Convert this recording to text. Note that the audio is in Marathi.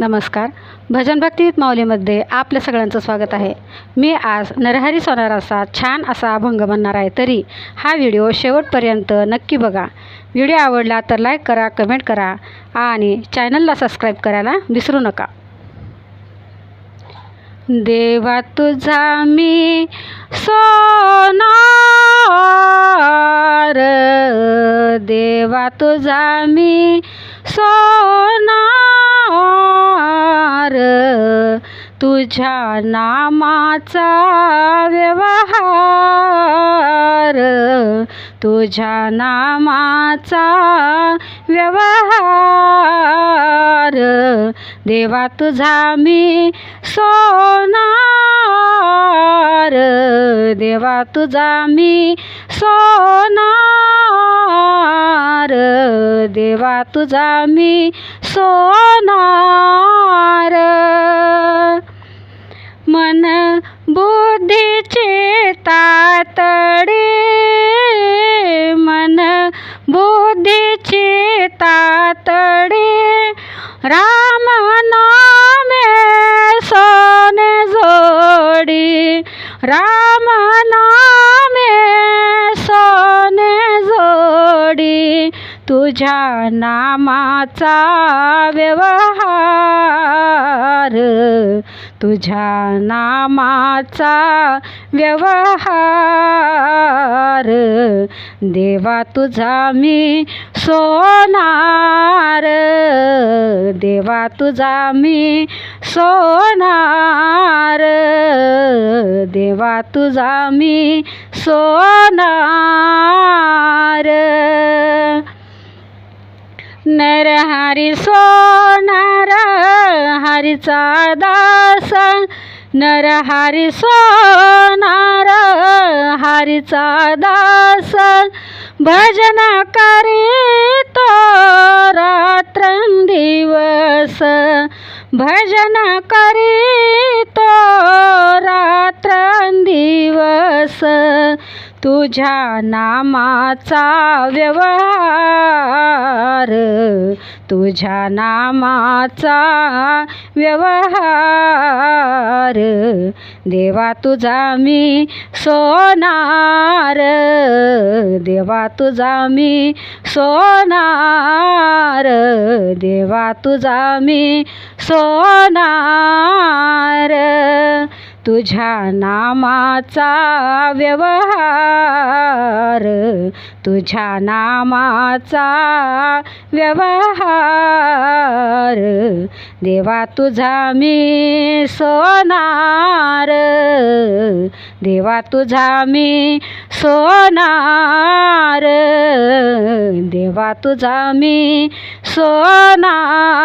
नमस्कार. भजन भक्तीत माऊलीमध्ये आपल्या सगळ्यांचं स्वागत आहे. मी आज नरहरी सोनार असा छान असा अभंग म्हणणार आहे तरी हा व्हिडिओ शेवटपर्यंत नक्की बघा. व्हिडिओ आवडला तर लाईक करा कमेंट करा आणि चॅनलला सबस्क्राईब करायला विसरू नका. देवा तुझा मी सोनार. देवा तुझा मी सोना तुझ्या नामाचा व्यवहार तुझ्या नामाचा व्यवहार. देवा तुझा मी सोनार देवा तुझा मी सोनार देवा तुझा मी सोनार मन बुद्धीचे तातडे मन बुद्धीचे तातडे. राम नामे सोने जोडी राम नामे तुझ्या नामाचा व्यवहार तुझ्या नामाचा व्यवहार. देवा तुझा मी सोनार देवा तुझा मी सोनार देवा तुझा मी सोनार. नरहरी सोनार हरीचा दास. नरहरी सोनार हरीचा दास. भजन रात्र दिवस भजन करीत रात्रंदिवस. तुझ्या नामाचा व्यवहार तुझ्या नामाचा व्यवहार. देवा तुझा मी सोनार देवा तुझा मी सोनार. देवा तुझा मी सोनार तुझ्या नामाचा व्यवहार तुझ्या नामाचा व्यवहार. देवा तुझा मी सोनार. देवा तुझा मी सोनार. देवा तुझा मी सोनार.